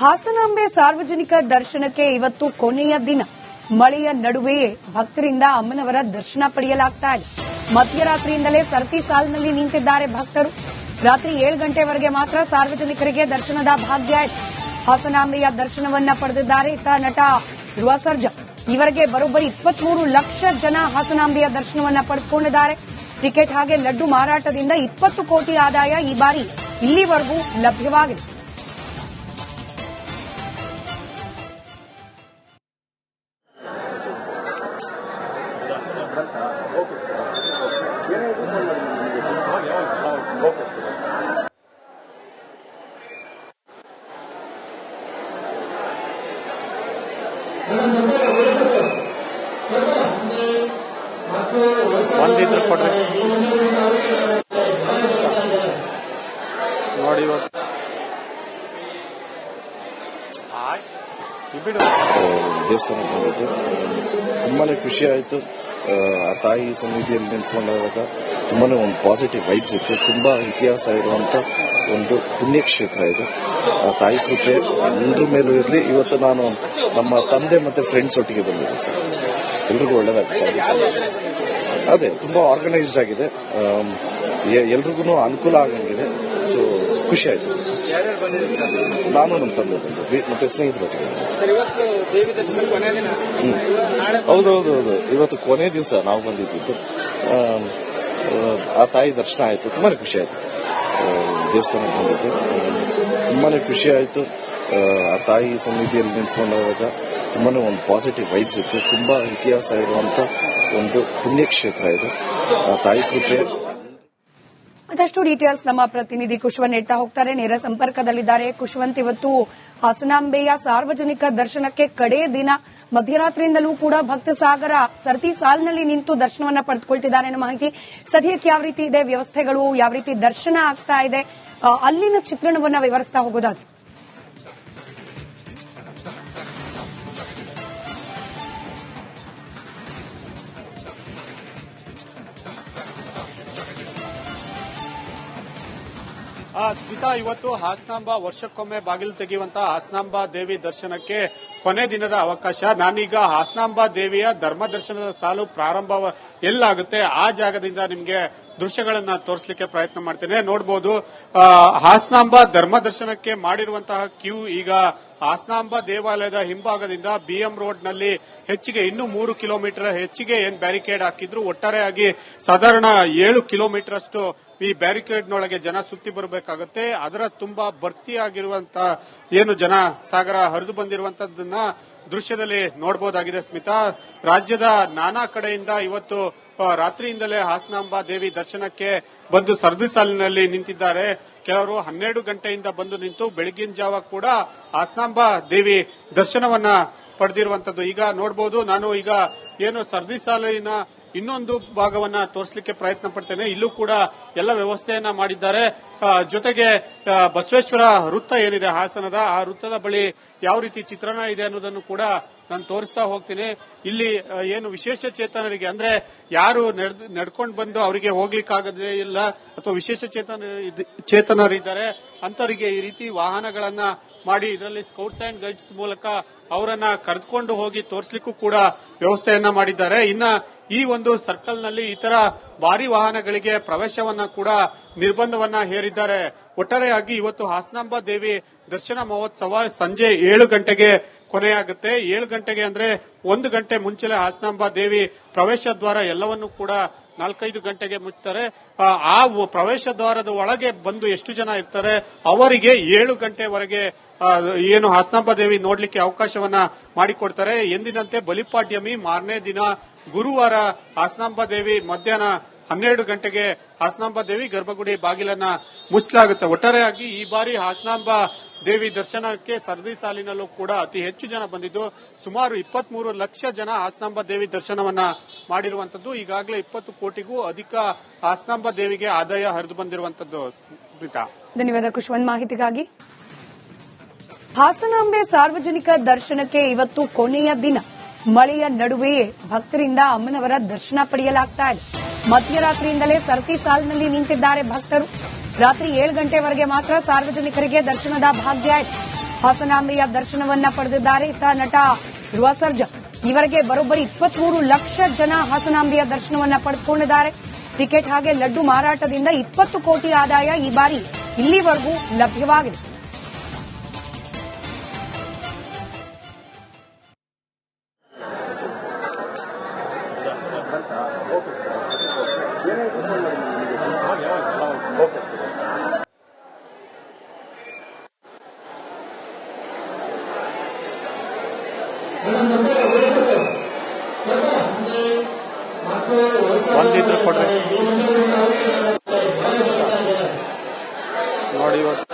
ಹಾಸನಾಂಬೆ ಸಾರ್ವಜನಿಕ ದರ್ಶನಕ್ಕೆ ಇವತ್ತು ಕೊನೆಯ ದಿನ. ಮಳೆಯ ನಡುವೆಯೇ ಭಕ್ತರಿಂದ ಅಮ್ಮನವರ ದರ್ಶನ ಪಡೆಯಲಾಗ್ತಾ ಇದೆ. ಮಧ್ಯರಾತ್ರಿಯಿಂದಲೇ ಸರತಿ ಸಾಲಿನಲ್ಲಿ ನಿಂತಿದ್ದಾರೆ ಭಕ್ತರು. ರಾತ್ರಿ ಏಳು ಗಂಟೆವರೆಗೆ ಮಾತ್ರ ಸಾರ್ವಜನಿಕರಿಗೆ ದರ್ಶನದ ಭಾಗ್ಯ ಇದೆ. ಹಾಸನಾಂಬೆಯ ದರ್ಶನವನ್ನ ಪಡೆದಿದ್ದಾರೆ ಇತ್ತ ನಟ ಧ್ರುವ ಸರ್ಜಾ ಇವರಿಗೆ ಬರೋಬ್ಬರಿ ಇಪ್ಪತ್ಮೂರು ಲಕ್ಷ ಜನ ಹಾಸನಾಂಬೆಯ ದರ್ಶನವನ್ನ ಪಡೆದುಕೊಂಡಿದ್ದಾರೆ. ಟಿಕೆಟ್ ಹಾಗೆ ಲಡ್ಡು ಮಾರಾಟದಿಂದ ಇಪ್ಪತ್ತು ಕೋಟಿ ಆದಾಯ ಈ ಬಾರಿ ಇಲ್ಲಿವರೆಗೂ ಲಭ್ಯವಾಗಿದೆ. ಒಂದಿದ್ರೆ ಕೊಡ್ರಿ. ನೋಡಿ ಇವತ್ತು ಆಯ್ತು ನೀವು ಬಿಡು. ದೇವಸ್ಥಾನಕ್ಕೆ ಬಂದಿದ್ದು. ಖುಷಿ ಆಯಿತು. ಆ ತಾಯಿ ಸನ್ನಿಧಿಯಲ್ಲಿ ನಿಂತ್ಕೊಂಡಾಗ ತುಂಬಾ ಒಂದು ಪಾಸಿಟಿವ್ ವೈಬ್ಸ್ ಇತ್ತು. ತುಂಬಾ ಇತಿಹಾಸ ಇರುವಂತ ಒಂದು ಪುಣ್ಯಕ್ಷೇತ್ರ ಇದು. ಆ ತಾಯಿ ಕೃಪೆ ಎಲ್ಲರ ಮೇಲೂ ಇರಲಿ. ಇವತ್ತು ನಾನು ನಮ್ಮ ತಂದೆ ಮತ್ತೆ ಫ್ರೆಂಡ್ಸ್ ಒಟ್ಟಿಗೆ ಬಂದಿದ್ದೆ ಸರ್. ಎಲ್ರಿಗೂ ಒಳ್ಳೇದಾಗ್ತದೆ. ಅದೇ, ತುಂಬಾ ಆರ್ಗನೈಸ್ಡ್ ಆಗಿದೆ. ಎಲ್ರಿಗೂ ಅನುಕೂಲ ಆಗಂಗಿದೆ. ಸೊ ಖುಷಿ ಆಯ್ತು. ನಾನು ನಮ್ಮ ತಂದೆ ಬಂದು ಮತ್ತೆ ಸ್ನೇಹಿತರ ಸರ್ ಹೌದು ಹೌದೌದು ಹೌದು. ಇವತ್ತು ಕೊನೆ ದಿವಸ ನಾವು ಬಂದಿದ್ದು ಆ ತಾಯಿ ದರ್ಶನ ಆಯ್ತು. ತುಂಬಾನೇ ಖುಷಿ ಆಯ್ತು. ದೇವಸ್ಥಾನಕ್ಕೆ ಬಂದಿದ್ದು. ತುಂಬಾನೇ ಖುಷಿ ಆಯ್ತು. ಆ ತಾಯಿ ಸನ್ನಿಧಿಯಲ್ಲಿ ನಿಂತ್ಕೊಂಡಾಗ ತುಂಬಾನೇ ಒಂದು ಪಾಸಿಟಿವ್ ವೈಬ್ಸ್ ಇತ್ತು. ತುಂಬಾ ಇತಿಹಾಸ ಇರುವಂತ ಒಂದು ಪುಣ್ಯಕ್ಷೇತ್ರ ಇದು. ಆ ತಾಯಿ ಕೃಪೆ ಮತ್ತಷ್ಟು ಡೀಟೇಲ್ಸ್ ನಮ್ಮ ಪ್ರತಿನಿಧಿ ಕುಶವಂತ್ ನೀಡ್ತಾ ಹೋಗ್ತಾರೆ. ನೇರ ಸಂಪರ್ಕದಲ್ಲಿದ್ದಾರೆ ಕುಶವಂತ್. ಇವತ್ತು ಹಾಸನಾಂಬೆಯ ಸಾರ್ವಜನಿಕ ದರ್ಶನಕ್ಕೆ ಕಡೆ ದಿನ. ಮಧ್ಯರಾತ್ರಿಯಿಂದಲೂ ಕೂಡ ಭಕ್ತ ಸಾಗರ ಸರತಿ ಸಾಲಿನಲ್ಲಿ ನಿಂತು ದರ್ಶನವನ್ನ ಪಡೆದುಕೊಳ್ತಿದ್ದಾರೆ ಅನ್ನೋ ಮಾಹಿತಿ ಸದ್ಯಕ್ಕೆ ಯಾವ ರೀತಿ ಇದೆ, ವ್ಯವಸ್ಥೆಗಳು ಯಾವ ರೀತಿ ದರ್ಶನ ಆಗ್ತಾ ಇದೆ ಅಲ್ಲಿನ ಚಿತ್ರಣವನ್ನ ವಿವರಿಸ್ತಾ ಹೋಗೋದಾದ್ರೆ ಸ್ಮಿತಾ ಇವತ್ತು ಹಾಸನಾಂಬ ವರ್ಷಕ್ಕೊಮ್ಮೆ ಬಾಗಿಲು ತೆಗೆಯುವಂತಹ ಹಾಸನಾಂಬ ದೇವಿ ದರ್ಶನಕ್ಕೆ ಕೊನೆ ದಿನದ ಅವಕಾಶ. ನಾನೀಗ ಹಾಸನಾಂಬ ದೇವಿಯ ಧರ್ಮ ದರ್ಶನದ ಸಾಲು ಪ್ರಾರಂಭ ಎಲ್ಲಾಗುತ್ತೆ ಆ ಜಾಗದಿಂದ ನಿಮ್ಗೆ ದೃಶ್ಯಗಳನ್ನ ತೋರಿಸಲಿಕ್ಕೆ ಪ್ರಯತ್ನ ಮಾಡ್ತೇನೆ. ನೋಡಬಹುದು ಹಾಸನಾಂಬ ಧರ್ಮ ದರ್ಶನಕ್ಕೆ ಮಾಡಿರುವಂತಹ ಕ್ಯೂ ಈಗ ಹಾಸನಾಂಬ ದೇವಾಲಯದ ಹಿಂಭಾಗದಿಂದ ಬಿಎಂ ರೋಡ್ನಲ್ಲಿ ಹೆಚ್ಚಿಗೆ ಇನ್ನೂ ಮೂರು ಕಿಲೋಮೀಟರ್ ಹೆಚ್ಚಿಗೆ ಏನ್ ಬ್ಯಾರಿಕೇಡ್ ಹಾಕಿದ್ರು, ಒಟ್ಟಾರೆಯಾಗಿ ಸಾಧಾರಣ ಏಳು ಕಿಲೋಮೀಟರ್ ಅಷ್ಟು ಈ ಬ್ಯಾರಿಕೇಡ್ನೊಳಗೆ ಜನ ಸುತ್ತಿ ಬರಬೇಕಾಗುತ್ತೆ. ಅದರ ತುಂಬಾ ಭರ್ತಿಯಾಗಿರುವಂತಹ ಏನು ಜನ ಸಾಗರ ಹರಿದು ಬಂದಿರುವಂತದ್ದನ್ನ ದೃಶ್ಯದಲ್ಲಿ ನೋಡಬಹುದಾಗಿದೆ ಸ್ಮಿತಾ. ರಾಜ್ಯದ ನಾನಾ ಕಡೆಯಿಂದ ಇವತ್ತು ರಾತ್ರಿಯಿಂದಲೇ ಹಾಸನಾಂಬ ದೇವಿ ದರ್ಶನಕ್ಕೆ ಬಂದು ಸರದಿ ಸಾಲಿನಲ್ಲಿ ನಿಂತಿದ್ದಾರೆ. ಕೆಲವರು ಹನ್ನೆರಡು ಗಂಟೆಯಿಂದ ಬಂದು ನಿಂತು ಬೆಳಗಿನ ಜಾವ ಕೂಡ ಹಾಸನಾಂಬ ದೇವಿ ದರ್ಶನವನ್ನ ಪಡೆದಿರುವಂತದ್ದು. ಈಗ ನೋಡಬಹುದು ನಾನು ಈಗ ಏನು ಸರದಿ ಸಾಲಿನ ಇನ್ನೊಂದು ಭಾಗವನ್ನ ತೋರಿಸಲಿಕ್ಕೆ ಪ್ರಯತ್ನ ಪಡ್ತೇನೆ. ಇಲ್ಲೂ ಕೂಡ ಎಲ್ಲ ವ್ಯವಸ್ಥೆಯನ್ನ ಮಾಡಿದ್ದಾರೆ. ಜೊತೆಗೆ ಬಸವೇಶ್ವರ ವೃತ್ತ ಏನಿದೆ, ಹಾಸನದ, ಆ ವೃತ್ತದ ಬಳಿ ಯಾವ ರೀತಿ ಚಿತ್ರಣ ಇದೆ ಅನ್ನೋದನ್ನು ಕೂಡ ನಾನು ತೋರಿಸ್ತಾ ಹೋಗ್ತೀನಿ. ಇಲ್ಲಿ ಏನು ವಿಶೇಷ ಚೇತನರಿಗೆ, ಅಂದ್ರೆ ಯಾರು ನಡ್ಕೊಂಡು ಬಂದು ಅವರಿಗೆ ಹೋಗ್ಲಿಕ್ಕಾಗದೇ ಇಲ್ಲ, ಅಥವಾ ವಿಶೇಷ ಚೇತನ ಚೇತನರಿದ್ದಾರೆ, ಅಂತವರಿಗೆ ಈ ರೀತಿ ವಾಹನಗಳನ್ನ ಮಾಡಿ ಇದರಲ್ಲಿ ಸ್ಕೌಟ್ಸ್ ಅಂಡ್ ಗೈಡ್ಸ್ ಮೂಲಕ ಅವರನ್ನ ಕರೆದುಕೊಂಡು ಹೋಗಿ ತೋರಿಸಲಿಕ್ಕೂ ಕೂಡ ವ್ಯವಸ್ಥೆಯನ್ನ ಮಾಡಿದ್ದಾರೆ. ಇನ್ನ ಈ ಒಂದು ಸರ್ಕಲ್ನಲ್ಲಿ ಇತರ ಭಾರಿ ವಾಹನಗಳಿಗೆ ಪ್ರವೇಶವನ್ನ ಕೂಡ ನಿರ್ಬಂಧವನ್ನ ಹೇರಿದ್ದಾರೆ. ಒಟ್ಟಾರೆಯಾಗಿ ಇವತ್ತು ಹಾಸನಾಂಬ ದೇವಿ ದರ್ಶನ ಮಹೋತ್ಸವ ಸಂಜೆ ಏಳು ಗಂಟೆಗೆ ಕೊನೆಯಾಗುತ್ತೆ. ಏಳು ಗಂಟೆಗೆ ಅಂದ್ರೆ ಒಂದು ಗಂಟೆ ಮುಂಚೆಲೆ ಹಾಸನಾಂಬ ದೇವಿ ಪ್ರವೇಶ ದ್ವಾರ ಎಲ್ಲವನ್ನೂ ಕೂಡ ನಾಲ್ಕೈದು ಗಂಟೆಗೆ ಮುಚ್ತಾರೆ ಆ, ಪ್ರವೇಶ ದ್ವಾರದ ಒಳಗೆ ಬಂದು ಎಷ್ಟು ಜನ ಇರ್ತಾರೆ ಅವರಿಗೆ ಏಳು ಗಂಟೆವರೆಗೆ ಏನು ಹಾಸನಾಂಬ ದೇವಿ ನೋಡ್ಲಿಕ್ಕೆ ಅವಕಾಶವನ್ನ ಮಾಡಿಕೊಡ್ತಾರೆ. ಎಂದಿನಂತೆ ಬಲಿಪಾಡ್ಯಮಿ ಮಾರನೇ ದಿನ ಗುರುವಾರ ಹಾಸನಾಂಬ ದೇವಿ ಮಧ್ಯಾಹ್ನ ಹನ್ನೆರಡು ಗಂಟೆಗೆ ಹಾಸನಾಂಬ ದೇವಿ ಗರ್ಭಗುಡಿ ಬಾಗಿಲನ್ನ ಮುಚ್ಚಲಾಗುತ್ತೆ. ಒಟ್ಟಾರೆಯಾಗಿ ಈ ಬಾರಿ ಹಾಸನಾಂಬ ದೇವಿ ದರ್ಶನಕ್ಕೆ ಸರದಿ ಸಾಲಿನಲ್ಲೂ ಕೂಡ ಅತಿ ಹೆಚ್ಚು ಜನ ಬಂದಿದ್ದು, ಸುಮಾರು ಇಪ್ಪತ್ಮೂರು ಲಕ್ಷ ಜನ ಹಾಸನಾಂಬ ದೇವಿ ದರ್ಶನವನ್ನ ಮಾಡಿರುವಂತದ್ದು ಈಗಾಗಲೇ ಇಪ್ಪತ್ತು ಕೋಟಿಗೂ ಅಧಿಕ ಹಾಸನಾಂಬ ದೇವಿಗೆ ಆದಾಯ ಹರಿದು ಬಂದಿರುವಂತದ್ದು ಧನ್ಯವಾದ ಕುಶವಂತ್ ಮಾಹಿತಿಗಾಗಿ. ಹಾಸನಾಂಬೆ ಸಾರ್ವಜನಿಕ ದರ್ಶನಕ್ಕೆ ಇವತ್ತು ಕೊನೆಯ ದಿನ. ಮಳೆಯ ನಡುವೆಯೇ ಭಕ್ತರಿಂದ ಅಮ್ಮನವರ ದರ್ಶನ ಪಡೆಯಲಾಗ್ತಾ ಇದೆ. ಮಧ್ಯರಾತ್ರಿಯಿಂದಲೇ ಸರತಿ ಸಾಲಿನಲ್ಲಿ ನಿಂತಿದ್ದಾರೆ ಭಕ್ತರು. ರಾತ್ರಿ ಏಳು ಗಂಟೆವರೆಗೆ ಮಾತ್ರ ಸಾರ್ವಜನಿಕರಿಗೆ ದರ್ಶನದ ಭಾಗ್ಯ ಹಾಸನಾಂಬೆಯ ದರ್ಶನವನ್ನ ಪಡೆದಿದ್ದಾರೆ ಇತ್ತ ನಟ ಧ್ರುವ ಸರ್ಜಾ. ಇವರಿಗೆ ಬರೋಬ್ಬರಿ ಇಪ್ಪತ್ಮೂರು ಲಕ್ಷ ಜನ ಹಾಸನಾಂಬೆಯ ದರ್ಶನವನ್ನ ಪಡೆದುಕೊಂಡಿದ್ದಾರೆ. ಟಿಕೆಟ್ ಹಾಗೆ ಲಡ್ಡು ಮಾರಾಟದಿಂದ ಇಪ್ಪತ್ತು ಕೋಟಿ ಆದಾಯ ಈ ಬಾರಿ ಇಲ್ಲಿವರೆಗೂ ಲಭ್ಯವಾಗಿದೆ. ಕೊಡ್ರಿ. ನೋಡಿ ಇವತ್ತು.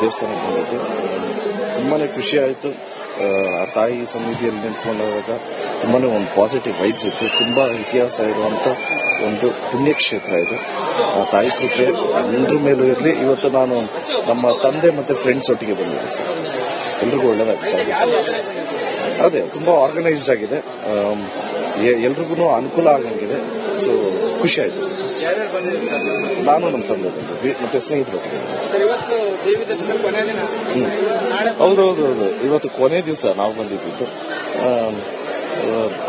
ದೇವಸ್ಥಾನಕ್ಕೆ ಬಂದಿದ್ದೆ. ತುಂಬಾನೇ ಖುಷಿ ಆಯಿತು. ಆ ತಾಯಿ ಸನ್ನಿಧಿಯಲ್ಲಿ ನಿಂತ್ಕೊಂಡಾಗ ತುಂಬಾನೇ ಒಂದು ಪಾಸಿಟಿವ್ ವೈಬ್ಸ್ ಇತ್ತು. ತುಂಬಾ ಇತಿಹಾಸ ಇರುವಂತ ಒಂದು ಪುಣ್ಯಕ್ಷೇತ್ರ ಇದು. ಆ ತಾಯಿ ಕೃಪೆ ಎಲ್ಲರ ಮೇಲೂ ಇರಲಿ. ಇವತ್ತು ನಾನು ನಮ್ಮ ತಂದೆ ಮತ್ತೆ ಫ್ರೆಂಡ್ಸ್ ಒಟ್ಟಿಗೆ ಬಂದಿದ್ದೆ ಸರ್. ಎಲ್ರಿಗೂ ಒಳ್ಳೇದಾಗುತ್ತೆ ಅದೇ, ತುಂಬಾ ಆರ್ಗನೈಸ್ಡ್ ಆಗಿದೆ. ಎಲ್ರಿಗೂ ಅನುಕೂಲ ಆಗಂಗಿದೆ. ಸೊ ಖುಷಿ ಆಯ್ತು. ನಾನು ನಮ್ಮ ತಂದೆ ಬಂದಿದ್ವಿ ಮತ್ತೆ ಸ್ನೇಹಿತರು. ಹೌದು ಹೌದು ಹೌದು. ಇವತ್ತು ಕೊನೆ ದಿವಸ ನಾವು ಬಂದಿದ್ದು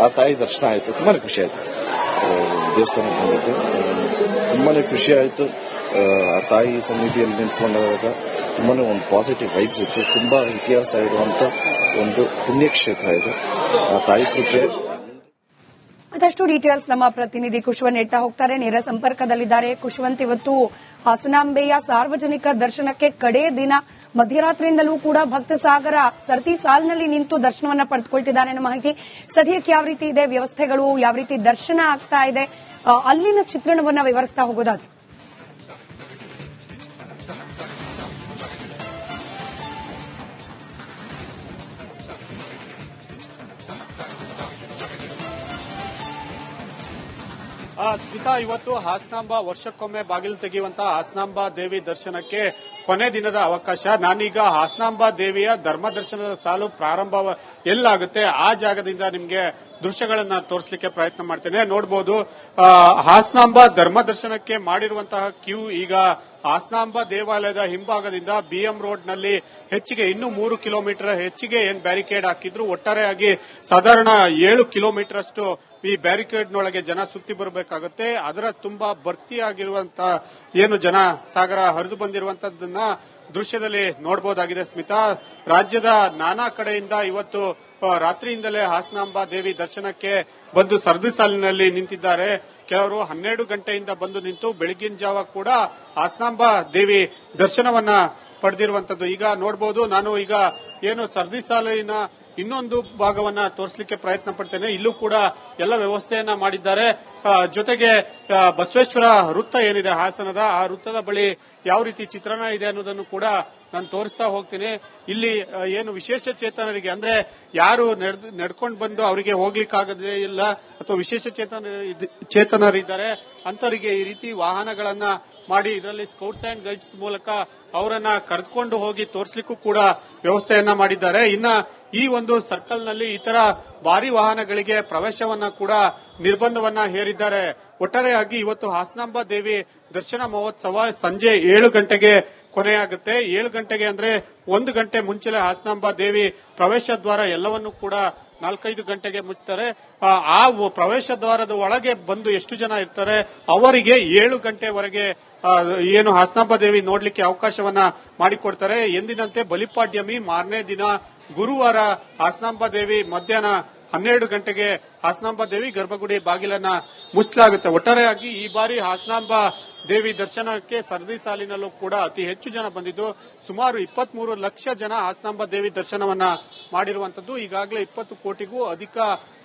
ಆ ತಾಯಿ ದರ್ಶನ ಆಯ್ತು. ತುಂಬಾನೇ ಖುಷಿ ಆಯ್ತು. ದೇವಸ್ಥಾನ ದೇವಸ್ಥಾನಕ್ಕೆ ಬಂದಿದ್ದು. ತುಂಬಾನೇ ಖುಷಿ ಆಯ್ತು. ಆ, ಆ ತಾಯಿ ಸನ್ನಿಧಿಯಲ್ಲಿ ನಿಂತ್ಕೊಂಡಾಗ ತುಂಬಾನೇ ಒಂದು ಪಾಸಿಟಿವ್ ವೈಬ್ಸ್ ಇತ್ತು. ತುಂಬಾ ಇತಿಹಾಸ ಇರುವಂತ ಒಂದು ಪುಣ್ಯಕ್ಷೇತ್ರ ಇದು. ಆ ತಾಯಿ ಕೃಪೆ ಮತ್ತಷ್ಟು ಡೀಟೇಲ್ಸ್ ನಮ್ಮ ಪ್ರತಿನಿಧಿ ಕುಶವನ್ ನೀಡ್ತಾ ಹೋಗ್ತಾರೆ. ನೇರ ಸಂಪರ್ಕದಲ್ಲಿದ್ದಾರೆ. ಕುಶವಂತ್, ಇವತ್ತು ಹಾಸನಾಂಬೆಯ ಸಾರ್ವಜನಿಕ ದರ್ಶನಕ್ಕೆ ಕಡೇ ದಿನ. ಮಧ್ಯರಾತ್ರಿಯಿಂದಲೂ ಕೂಡ ಭಕ್ತ ಸಾಗರ ಸರತಿ ಸಾಲಿನಲ್ಲಿ ನಿಂತು ದರ್ಶನವನ್ನ ಪಡೆದುಕೊಳ್ತಿದ್ದಾರೆ ಅನ್ನೋ ಮಾಹಿತಿ. ಸದ್ಯಕ್ಕೆ ಯಾವ ರೀತಿ ಇದೆ ವ್ಯವಸ್ಥೆಗಳು? ಯಾವ ರೀತಿ ದರ್ಶನ ಆಗ್ತಾ ಇದೆ? ಅಲ್ಲಿನ ಚಿತ್ರಣವನ್ನ ವಿವರಿಸ್ತಾ ಹೋಗೋದಾದ್ರೆ. ಸ್ಮಿತಾ ಇವತ್ತು ಹಾಸನಾಂಬ ವರ್ಷಕ್ಕೊಮ್ಮೆ ಬಾಗಿಲು ತೆಗೆಯುವಂತಹ ಹಾಸನಾಂಬ ದೇವಿ ದರ್ಶನಕ್ಕೆ ಕೊನೆ ದಿನದ ಅವಕಾಶ. ನಾನೀಗ ಹಾಸನಾಂಬ ದೇವಿಯ ಧರ್ಮ ದರ್ಶನದ ಸಾಲು ಪ್ರಾರಂಭ ಎಲ್ಲಾಗುತ್ತೆ ಆ ಜಾಗದಿಂದ ನಿಮ್ಗೆ ದೃಶ್ಯಗಳನ್ನ ತೋರಿಸಲಿಕ್ಕೆ ಪ್ರಯತ್ನ ಮಾಡ್ತೇನೆ. ನೋಡಬಹುದು ಹಾಸನಾಂಬ ಧರ್ಮದರ್ಶನಕ್ಕೆ ಮಾಡಿರುವಂತಹ ಕ್ಯೂ ಈಗ ಹಾಸನಾಂಬ ದೇವಾಲಯದ ಹಿಂಭಾಗದಿಂದ ಬಿಎಂ ರೋಡ್ನಲ್ಲಿ ಹೆಚ್ಚಿಗೆ ಇನ್ನೂ ಮೂರು ಕಿಲೋಮೀಟರ್ ಹೆಚ್ಚಿಗೆ ಏನ್ ಬ್ಯಾರಿಕೇಡ್ ಹಾಕಿದ್ರು ಒಟ್ಟಾರೆಯಾಗಿ ಸಾಧಾರಣ ಏಳು ಕಿಲೋಮೀಟರ್ ಅಷ್ಟು ಈ ಬ್ಯಾರಿಕೇಡ್ನೊಳಗೆ ಜನ ಸುತ್ತಿ ಬರಬೇಕಾಗುತ್ತೆ. ಅದರ ತುಂಬಾ ಭರ್ತಿಯಾಗಿರುವಂತಹ ಏನು ಜನ ಸಾಗರ ಹರಿದು ಬಂದಿರುವಂತದ್ದನ್ನ ದೃಶ್ಯದಲ್ಲಿ ನೋಡಬಹುದಾಗಿದೆ ಸ್ಮಿತಾ. ರಾಜ್ಯದ ನಾನಾ ಕಡೆಯಿಂದ ಇವತ್ತು ರಾತ್ರಿಯಿಂದಲೇ ಹಾಸನಾಂಬ ದೇವಿ ದರ್ಶನಕ್ಕೆ ಬಂದು ಸರದಿ ಸಾಲಿನಲ್ಲಿ ನಿಂತಿದ್ದಾರೆ. ಕೆಲವರು ಹನ್ನೆರಡು ಗಂಟೆಯಿಂದ ಬಂದು ನಿಂತು ಬೆಳಗಿನ ಜಾವ ಕೂಡ ಹಾಸನಾಂಬ ದೇವಿ ದರ್ಶನವನ್ನ ಪಡೆದಿರುವಂತದ್ದು. ಈಗ ನೋಡಬಹುದು ನಾನು ಈಗ ಏನು ಸರದಿ ಸಾಲಿನ ಇನ್ನೊಂದು ಭಾಗವನ್ನ ತೋರಿಸಲಿಕ್ಕೆ ಪ್ರಯತ್ನ ಪಡ್ತೇನೆ. ಇಲ್ಲೂ ಕೂಡ ಎಲ್ಲ ವ್ಯವಸ್ಥೆಯನ್ನ ಮಾಡಿದ್ದಾರೆ. ಜೊತೆಗೆ ಬಸವೇಶ್ವರ ವೃತ್ತ ಏನಿದೆ ಹಾಸನದ, ಆ ವೃತ್ತದ ಬಳಿ ಯಾವ ರೀತಿ ಚಿತ್ರಣ ಇದೆ ಅನ್ನೋದನ್ನು ಕೂಡ ನಾನು ತೋರಿಸ್ತಾ ಹೋಗ್ತೀನಿ. ಇಲ್ಲಿ ಏನು ವಿಶೇಷ ಚೇತನರಿಗೆ ಅಂದ್ರೆ ಯಾರು ನಡ್ಕೊಂಡು ಬಂದು ಅವರಿಗೆ ಹೋಗ್ಲಿಕ್ಕಾಗದೇ ಇಲ್ಲ ಅಥವಾ ವಿಶೇಷ ಚೇತನ ಚೇತನರಿದ್ದಾರೆ ಅಂತವರಿಗೆ ಈ ರೀತಿ ವಾಹನಗಳನ್ನ ಮಾಡಿ ಇದರಲ್ಲಿ ಸ್ಕೌಟ್ಸ್ ಅಂಡ್ ಗೈಡ್ಸ್ ಮೂಲಕ ಅವರನ್ನ ಕರೆದುಕೊಂಡು ಹೋಗಿ ತೋರಿಸಲಿಕ್ಕೂ ಕೂಡ ವ್ಯವಸ್ಥೆಯನ್ನ ಮಾಡಿದ್ದಾರೆ. ಇನ್ನ ಈ ಒಂದು ಸರ್ಕಲ್ನಲ್ಲಿ ಇತರ ಭಾರಿ ವಾಹನಗಳಿಗೆ ಪ್ರವೇಶವನ್ನ ಕೂಡ ನಿರ್ಬಂಧವನ್ನ ಹೇರಿದ್ದಾರೆ. ಒಟ್ಟಾರೆಯಾಗಿ ಇವತ್ತು ಹಾಸನಾಂಬ ದೇವಿ ದರ್ಶನ ಮಹೋತ್ಸವ ಸಂಜೆ ಏಳು ಗಂಟೆಗೆ ಕೊನೆಯಾಗುತ್ತೆ. ಏಳು ಗಂಟೆಗೆ ಅಂದ್ರೆ ಒಂದು ಗಂಟೆ ಮುಂಚೆಲೆ ಹಾಸನಾಂಬ ದೇವಿ ಪ್ರವೇಶ ದ್ವಾರ ಎಲ್ಲವನ್ನೂ ಕೂಡ ನಾಲ್ಕೈದು ಗಂಟೆಗೆ ಮುಚ್ತಾರೆ ಆ, ಪ್ರವೇಶ ದ್ವಾರದ ಒಳಗೆ ಬಂದು ಎಷ್ಟು ಜನ ಇರ್ತಾರೆ ಅವರಿಗೆ ಏಳು ಗಂಟೆವರೆಗೆ ಏನು ಹಾಸನಾಂಬ ದೇವಿ ನೋಡ್ಲಿಕ್ಕೆ ಅವಕಾಶವನ್ನ ಮಾಡಿಕೊಡ್ತಾರೆ. ಎಂದಿನಂತೆ ಬಲಿಪಾಡ್ಯಮಿ ಮಾರನೇ ದಿನ ಗುರುವಾರ ಹಾಸನಾಂಬ ದೇವಿ ಮಧ್ಯಾಹ್ನ ಹನ್ನೆರಡು ಗಂಟೆಗೆ ಹಾಸನಾಂಬ ದೇವಿ ಗರ್ಭಗುಡಿ ಬಾಗಿಲನ್ನ ಮುಚ್ಚಲಾಗುತ್ತೆ. ಒಟ್ಟಾರೆಯಾಗಿ ಈ ಬಾರಿ ಹಾಸನಾಂಬ ದೇವಿ ದರ್ಶನಕ್ಕೆ ಸರದಿ ಸಾಲಿನಲ್ಲೂ ಕೂಡ ಅತಿ ಹೆಚ್ಚು ಜನ ಬಂದಿದ್ದು, ಸುಮಾರು ಇಪ್ಪತ್ಮೂರು ಲಕ್ಷ ಜನ ಹಾಸನಾಂಬ ದೇವಿ ದರ್ಶನವನ್ನ ಮಾಡಿರುವಂತದ್ದು ಈಗಾಗಲೇ ಇಪ್ಪತ್ತು ಕೋಟಿಗೂ ಅಧಿಕ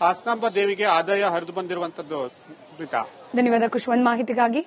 ಹಾಸನಾಂಬ ದೇವಿಗೆ ಆದಾಯ ಹರಿದು ಬಂದಿರುವಂತದ್ದು ಸ್ಮಿತಾ. ಧನ್ಯವಾದ ಕುಶವಂತ್ ಮಾಹಿತಿಗಾಗಿ